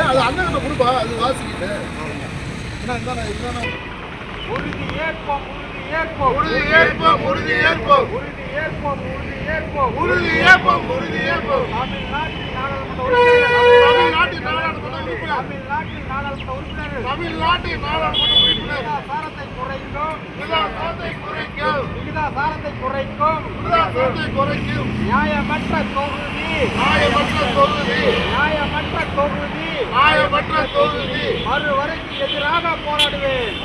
அது அண்ணன் கொடுப்பா. அது வாசிக்கிட்டு. உறுதி ஏற்போம் உறுதி ஏற்போம். உறுதி ஏற்போம் உறுதி ஏற்போம். உறுதி ஏற்போம் உறுதி ஏற்போம். உறுதி ஏற்போம் உறுதி ஏற்போம். தமிழ்நாட்டின் நாடாளுமன்ற உறுப்பினர்கள் தமிழ்நாட்டின் நாடாளுமன்ற உறுப்பினர். தமிழ்நாட்டின் நாடாளுமன்ற உறுப்பினர்கள் தமிழ்நாட்டின் நாடாளுமன்ற உறுப்பினர் விகிதாசாரத்தை குறைக்கும் விகிதாசாரத்தை குறைக்கும் விகிதாசாரத்தை குறைக்கும். விகிதாசாரத்தை குறைக்கும். நியாயமற்ற தொகுதி. நியாயமற்ற தொகுதி. நியாயமற்ற தொகுதி. நியாயமற்ற தொகுதி. மறுவரைக்கு எதிராக போராடுவேன்.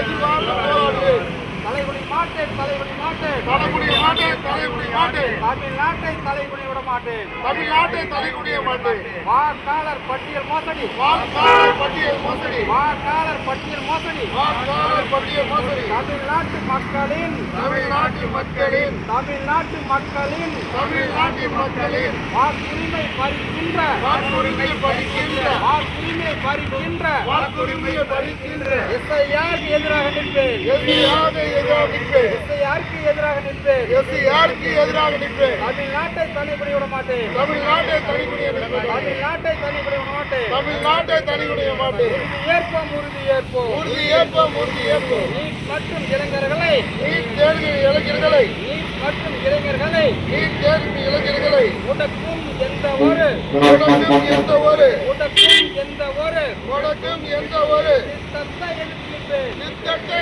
எதிர்வாக போராடுவேன். தலைகுனி மாட்டேன் தலைகுனி மாட்டேன் தலைமுடிய மாட்டேன் தலைமுடிய மாட்டேன் தமிழ்நாட்டை தலைகுனி விட மாட்டேன் தமிழ்நாட்டை தலைமுடிய மாட்டேன் வாக்காளர் பட்டியல் மோசடி. வாக்காளர் பட்டியல் மோசடி. வாக்காளர் பட்டியல் மோசடி. வாக்காளர் பட்டியல் மோசடி. தமிழ்நாட்டு மக்களின். தமிழ்நாட்டு மக்களின். தமிழ்நாட்டு மக்களின். தமிழ்நாட்டு மக்களின். வாக்குரிமை பறிக்கின்ற. வாக்குரிமை பறிக்கின்ற. வாக்குரிமை பறிக்கின்ற. வாக்குரிமையை பறிக்கின்ற. எஸ்ஐஆருக்கு எதிராக நிற்பேன். எஸ்ஐயாருக்கு எதிராக நிற்பேன். எஸ்ஐஆருக்கு எதிராக நிற்பேன்? எஸ்ஐயாருக்கு எதிராக நிற்பேன்? தமிழ்நாட்டை தனிப்படி விட மாட்டேன். தமிழ்நாட்டை நிற்பேன் தமிழ்நாட்டை தனிப்படி விட மாட்டேன். தமிழ்நாட்டை தனிக்குடிய மாட்டேன். ஏற்போம் உறுதி ஏற்போம். உறுதி ஏற்போம் உறுதி ஏற்போம். நீட் மற்றும் இளைஞர்களை. நீட் தேர்வு இளைஞர்களை. நீட் மற்றும் இளைஞர்களை. நீட் தேர்வு இளைஞர்களை. முடக்கும் எந்த ஒரு. முடக்கும் எந்த ஒரு. முடக்கும் எந்த ஒரு. முடக்கும் எந்த ஒரு. திட்டத்தை நிற்பேன். திட்டத்தை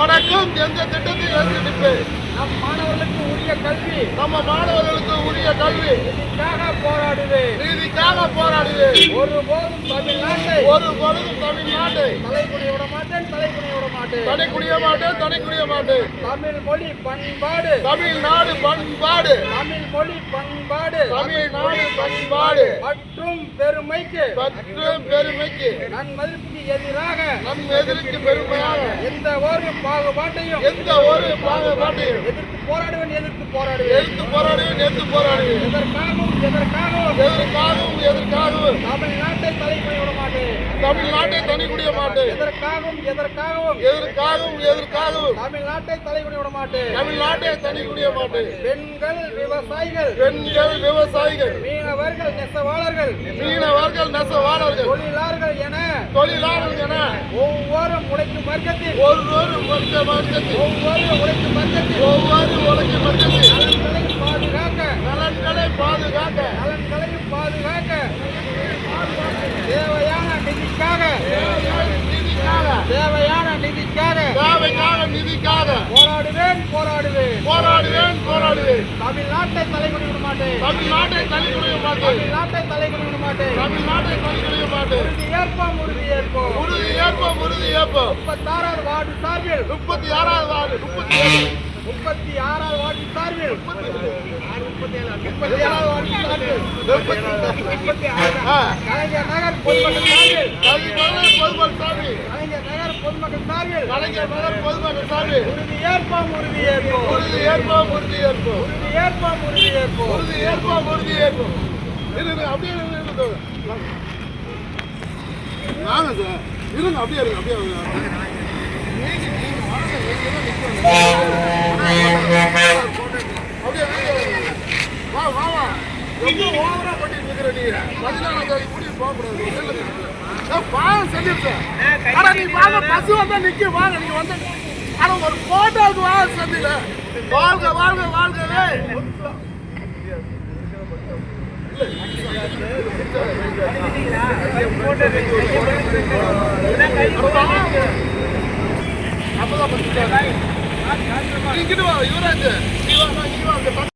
உனக்கும் எந்த திட்டத்தை எதிர்ப்பு நம் மாணவர்களுக்கு உரிய கல்வி. நம்ம மாணவர்களுக்கு உரிய கல்வி. நீதிக்காக போராடுது. நீதிக்காக போராடுது. ஒருபோதும் தமிழ்நாட்டை. ஒருபோதும் தமிழ்நாட்டை. தலைக்குடிய விட மாட்டேன் தலைக்குடிய விட மாட்டேன் தலைக்குடிய மாட்டேன் தலைக்குடிய மாட்டேன். தமிழ் மொழி பண்பாடு. தமிழ்நாடு பண்பாடு. தமிழ் மொழி பண்பாடு. தமிழ்நாடு பண்பாடு. மற்றும் பெருமைக்கு. மற்றும் பெருமைக்கு. நன் மதிப்புக்கு எதிராக. நம் எதிர்க்கு பெருமையாக. எந்த ஒரு பாகுபாட்டையும் எந்த ஒரு பாகுபாட்டையும். எதிர்த்து போராடுவேன் எதிர்த்து போராடுவேன். எதிர்த்து போராடுவேன் எதிர்த்து போராடுவேன். எதற்காகவும் எதற்காகவும். எதற்காகவும் எதற்காகவும். மாட்டேன் தமிழ்நாட்டை தனி குடிய மாட்டேன். எதற்காகவும் எதற்காகவும்? எதற்காகவும் எதற்காகவும். தமிழ்நாட்டை தலைக்குடி விட மாட்டேன். தமிழ்நாட்டை தனி குடிய மாட்டேன். பெண்கள் விவசாயிகள். பெண்கள் விவசாயிகள். மீனவர்கள் நெசவாளர்கள். மீனவர்கள் நெசவாளர்கள். தொழிலாளர்கள் என தொழிலாளர்கள் என ஒவ்வொரு உழைக்கும் வர்க்கத்தில் ஒவ்வொரு வர்க்க வர்க்கத்தில். ஒவ்வொரு உழைக்கும் வர்க்கத்தில். ஒவ்வொரு உலகின் வர்க்கத்தில். தேவைக்காக நிதிக்காக. போராடுவேன் போராடுவேன். போராடுவேன் போராடுவேன். தமிழ்நாட்டை தலைகுடி விட மாட்டேன். தமிழ்நாட்டை தனி குடிய மாட்டேன். தமிழ்நாட்டை தலைகுடி விட மாட்டேன். தமிழ்நாட்டை தனி குடிய மாட்டேன். உறுதி ஏற்போம் உறுதி ஏற்போம். உறுதி ஏற்போம் உறுதி ஏற்போம். முப்பத்தாறாவது வார்டு சார்பில். முப்பத்தி ஆறாவது வார்டு முப்பத்தி ஏழு முப்பத்தி ஆறாவது வார்டு சார்பில். முப்பத்தி ஆறாவது வார்டு சார்பில். முப்பத்தி ஆறு ஆ. கலைஞர் நகர் பொதுமக்கள் சார்பில் பொதுமக்கள் சாமி கலைஞர் நகர் பொதுமக்கள் சார்பில் கலைஞர் நகர் பொதுமக்கள் சாமி உறுதி ஏற்போம் உறுதி ஏற்போம். உறுதி ஏற்போம் உறுதி ஏற்போம். உறுதி ஏற்போம் உறுதி ஏற்போம். உறுதி ஏற்போம் உறுதி ஏற்போம். இரு இரு, அப்படியே இரு, இரு, இரு. வாங்க சார். இருங்க அப்படியே இருங்க அப்படியே இருங்க. அப்படியே. வா வா வா ரொம்ப ஓவரா பண்ணிட்டு இருக்கிற நீங்க. ஆனா ஒரு போட்டோவுக்கு வாங்க சந்தில வாழ்க வாழ்க வாழ்கவே அப்பதான் இங்கிட்டு வா யுவராஜ்